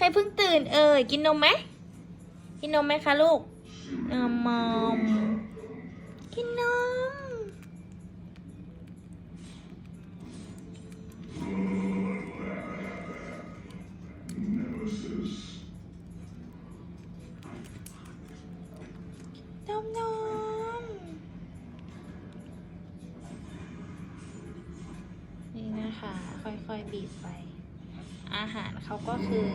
ครเพิ่งตื่นเอ่ยกินนมไหมกินนมไหมคะลูกนมมอมกินนมนมนมนี่นะคะ ค่อยๆบีบไป อาหารเขาก็คือ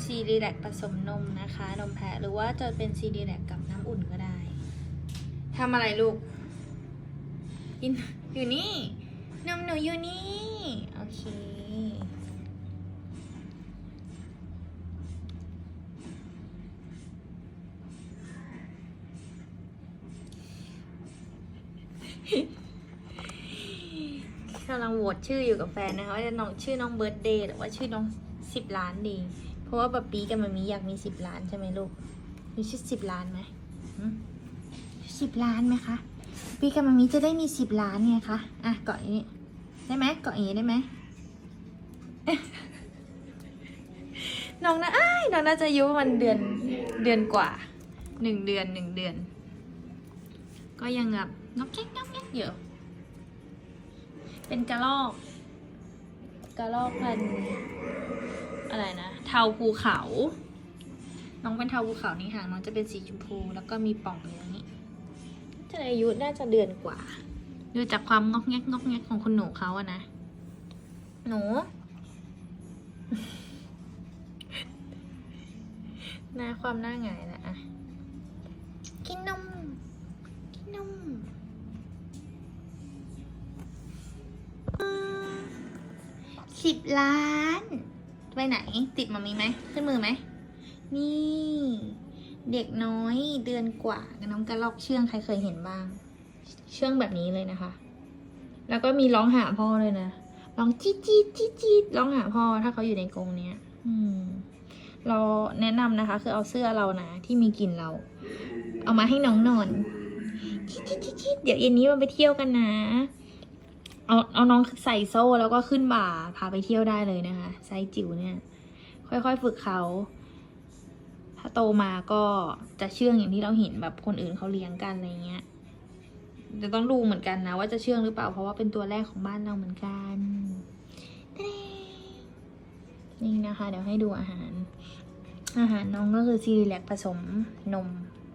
ซีรีแลกผสมนมนะคะ นมแพะหรือว่าจะเป็นซีรีแลกกับน้ำอุ่นก็ได้ทำอะไรลูกกินอยู่นี่ นมหนูอยู่นี่ โอเค กำลังโหวตชื่ออยู่กับแฟนนะคะว่าจะน้องชื่อน้องเบิร์ดเดย์หรือว่าชื่อน้องสิบล้านดี เพราะว่าป๊าปีกับมามีอยากมีสิบล้านใช่ไหมลูก มีชื่อสิบล้านไหมสิบล้านไหมคะปีกับมามีจะได้มีสิบล้านไงคะอะเกาะอย่างนี้ได้ไหมเกาะอย่างนี้ได้ไหมน้องนะอ้ายน้องน่าจะอายุมันเดือนเดือนกว่าหนึ่งเดือนหนึ่งเดือน ก็ยังแบบนกแก๊กนกแก๊กอยู่ เป็นกระรอก กระรอกพันธุ์อะไรนะเทาภูเขา น้องเป็นเทาภูเขานี่หางน้องจะเป็นสีชมพู แล้วก็มีป่องอย่างนี้จะอายุน่าจะเดือนกว่า ดูจากความงอกแงกงอกแงกของคุณหนูเขาอะนะ หนู หน้าความหน้าหงายนะอะกินนม กินนม สิบล้านไปไหน ติดมามีไหมขึ้นมือไหม นี่ เด็กน้อยเดือนกว่า น้องกระลอกเชื่องใครเคยเห็นบ้าง เชื่องแบบนี้เลยนะคะ แล้วก็มีร้องหาพ่อเลยนะร้องจี๊ดจี๊ดจี๊ดจี๊ดร้องหาพ่อถ้าเขาอยู่ในกรงเนี้ย อืม เราแนะนำนะคะ คือเอาเสื้อเรานะที่มีกลิ่นเรา เอามาให้น้องนอนจี๊ดจี๊ดจี๊ดจี๊ดเดี๋ยวเย็นนี้มาไปเที่ยวกันนะ เอาเอาน้องใส่โซ่แล้วก็ขึ้นบ่าพาไปเที่ยวได้เลยนะคะไซส์จิ๋วเนี่ย ค่อยๆฝึกเขา ถ้าโตมาก็จะเชื่องอย่างที่เราเห็นแบบคนอื่นเขาเลี้ยงกันอะไรเงี้ยจะต้องดูเหมือนกันนะ ว่าจะเชื่องหรือเปล่าเพราะว่าเป็นตัวแรกของบ้านเราเหมือนกัน นี่นะคะ เดี๋ยวให้ดูอาหาร อาหารน้องก็คือซีรีแลกผสมนม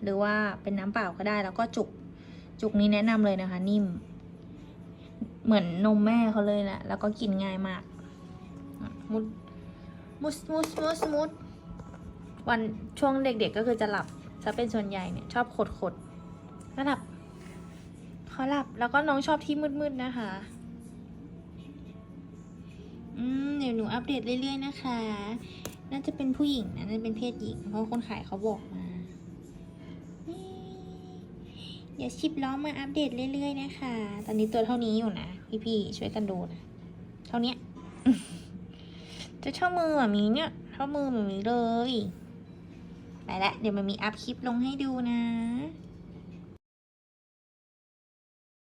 หรือว่าเป็นน้ำเปล่าก็ได้แล้วก็จุกจุกนี้แนะนำเลยนะคะ นิ่ม เหมือนนมแม่เขาเลยแหละ แล้วก็กินง่ายมาก มุด มุสมุสมุสมุสวันช่วงเด็กๆก็คือจะหลับจะเป็นส่วนใหญ่เนี่ย ชอบขดขดก็หลับเขาหลับแล้วก็น้องชอบที่มืดๆนะคะ อืมเดี๋ยวหนูอัปเดตเรื่อยๆนะคะ น่าจะเป็นผู้หญิงนะน่าจะเป็นเพศหญิง เพราะคนขายเขาบอกมา เดี๋ยวชิปล้อมาอัปเดตเรื่อยๆนะคะ ตอนนี้ตัวเท่านี้อยู่นะ พี่ๆช่วยกันดูนะ เท่านี้ จะเท่ามือแบบนี้เนี่ย เท่ามือแบบนี้เลย ไปละ เดี๋ยวมันมีอัพคลิปลงให้ดูนะ